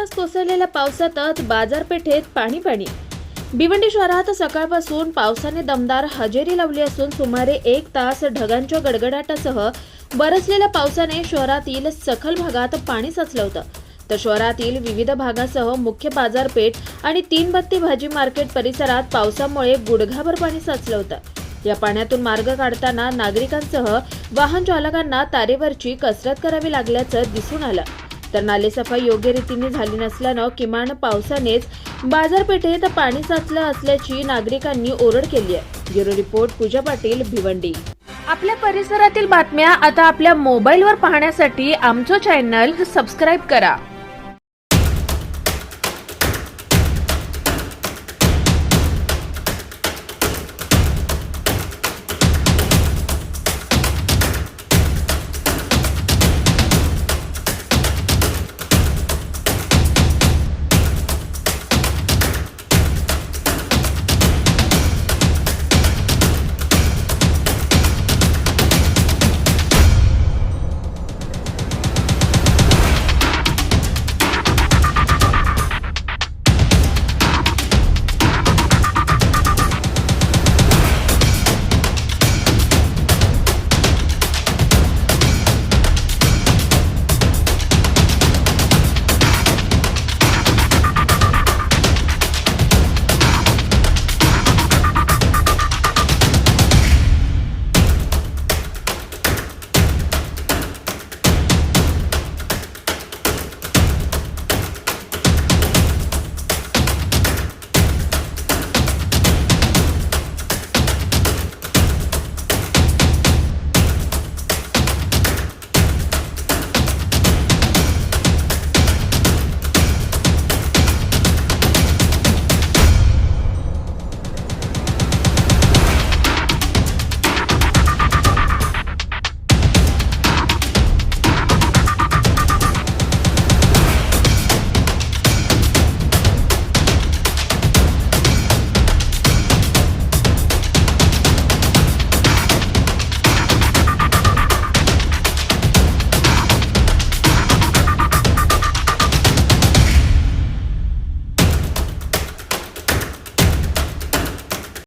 तास कोसळलेल्या पावसातच बाजारपेठेत पाणी पाणी. भिवंडी शहरात सकाळपासून पावसाने दमदार हजेरी लावली असून सुमारे एक तास ढगांच्या गडगडाटासह बरसलेल्या पावसाने शहरातील सखल भागात पाणी साचलं होतं. तर शहरातील विविध भागासह मुख्य बाजारपेठ आणि तीन बत्ती भाजी मार्केट परिसरात पावसामुळे गुडघाभर पाणी साचलं होतं. या पाण्यातून मार्ग काढताना नागरिकांसह वाहन चालकांना तारेवरची कसरत करावी लागल्याचं दिसून आलं. तर नालेसफाई योग्य रीतीने झाली नसल्यानं किमान पावसानेच बाजारपेठेत पाणी साचलं असल्याची नागरिकांनी ओरड केली आहे. Bureau report Pooja Patil Bhiwandi. आपल्या परिसरातील बातम्या आता आपल्या मोबाईलवर पाहण्यासाठी आमचं चॅनल सबस्क्राईब करा.